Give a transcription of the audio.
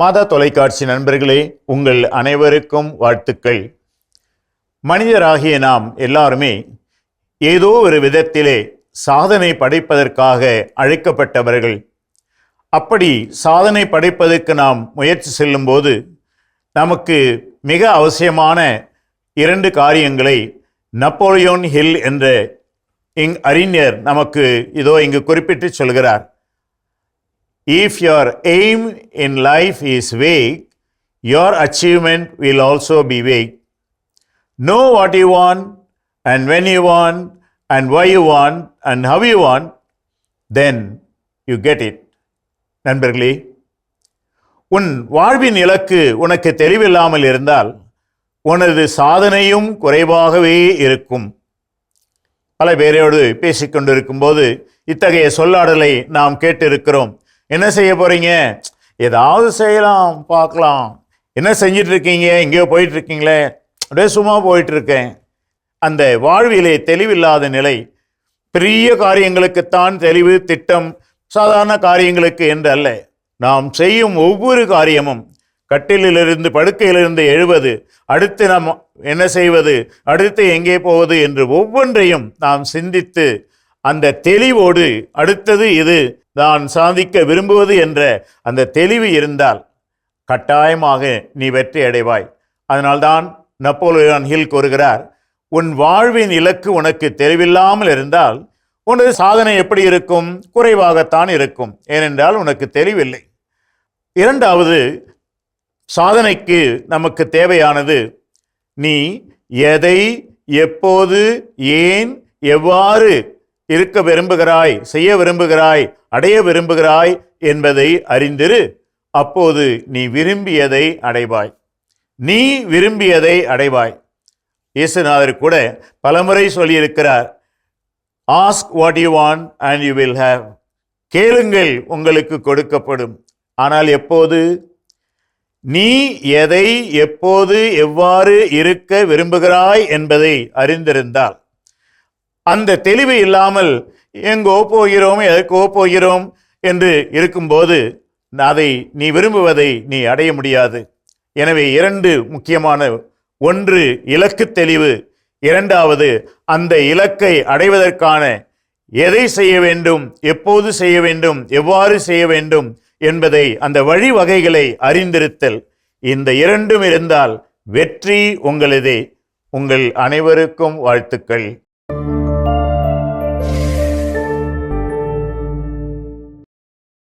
மாதா தொலைக்காட்சி நண்பர்களே உங்கள் அனைவருக்கும் வாழ்த்துக்கள். மனிதராகிய நாம் எல்லாருமே ஏதோ ஒரு விதத்திலே சாதனை படைப்பதற்காக அழைக்கப்பட்டவர்கள். அப்படி சாதனை படைப்பதற்கு நாம் முயற்சி செல்லும்போது நமக்கு மிக அவசியமான இரண்டு காரியங்களை நப்போலியோன் ஹில் என்ற இங் அறிஞர் நமக்கு இதோ இங்கு குறிப்பிட்டு சொல்கிறார். If your aim in life is vague, your achievement will also be vague. Know what you want, and when you want, and why you want, and how you want, then you get it. நண்பர்களே உன் வாழ்வின் இலக்கு உனக்கு தெளிவில்லாமல் இருந்தால் உனது சாதனையும் குறைவாகவே இருக்கும் பல பேரோடு பேசிக்கொண்டிருக்கும் போது இத்தகைய சொல்லாடலை நாம் கேட்டிருக்கிறோம் என்ன செய்ய போறீங்க? ஏதாவது செய்யலாம் பார்க்கலாம். என்ன செஞ்சிட்டு இருக்கீங்க எங்கேயோ போயிட்டு இருக்கீங்களே அப்படியே சும்மா போயிட்டு இருக்கேன் அந்த வாழ்விலே தெளிவில்லாத நிலை. பெரிய காரியங்களுக்குத்தான் தெளிவு திட்டம் சாதாரண காரியங்களுக்கு என்று அல்ல. நாம் செய்யும் ஒவ்வொரு காரியமும் கட்டிலிலிருந்து படுக்கையிலிருந்து எழுவது அடுத்து நாம் என்ன செய்வது அடுத்து எங்கே போவது என்று ஒவ்வொன்றையும் நாம் சிந்தித்து அந்த தெளிவோடு அடுத்தது இது நான் சாதிக்க விரும்புவது என்ற அந்த தெளிவு இருந்தால் கட்டாயமாக நீ வெற்றி அடைவாய். அதனால்தான் நப்போலியான் ஹில் கூறுகிறார் உன் வாழ்வின் இலக்கு உனக்கு தெளிவில்லாமல் இருந்தால் உனது சாதனை எப்படி இருக்கும்? குறைவாகத்தான் இருக்கும். ஏனென்றால் உனக்கு தெளிவில்லை. இரண்டாவது சாதனைக்கு நமக்கு தேவையானது நீ எதை எப்போது ஏன் எவ்வாறு இருக்க விரும்புகிறாய் செய்ய விரும்புகிறாய் அடைய விரும்புகிறாய் என்பதை அறிந்திரு. அப்போது நீ விரும்பியதை அடைவாய். நீ விரும்பியதை அடைவாய். இயேசுநாதர் கூட பலமுறை சொல்லியிருக்கிறார் ask what you want and you will have கேளுங்கள் உங்களுக்கு கொடுக்கப்படும். ஆனால் எப்போது? நீ எதை எப்போது எவ்வாறு இருக்க விரும்புகிறாய் என்பதை அறிந்திருந்தால். அந்த தெளிவு இல்லாமல் எங்கோ போகிறோம் எதற்கோ போகிறோம் என்று இருக்கும்போது அதை நீ விரும்புவதை நீ அடைய முடியாது. எனவே இரண்டு முக்கியமான ஒன்று இலக்கு தெளிவு இரண்டாவது அந்த இலக்கை அடைவதற்கான எதை செய்ய வேண்டும் எப்போது செய்ய வேண்டும் எவ்வாறு செய்ய வேண்டும் என்பதை அந்த வழிவகைகளை அறிந்திருத்தல். இந்த இரண்டும் இருந்தால் வெற்றி உங்களதே உங்கள் அனைவருக்கும் வாழ்த்துக்கள்.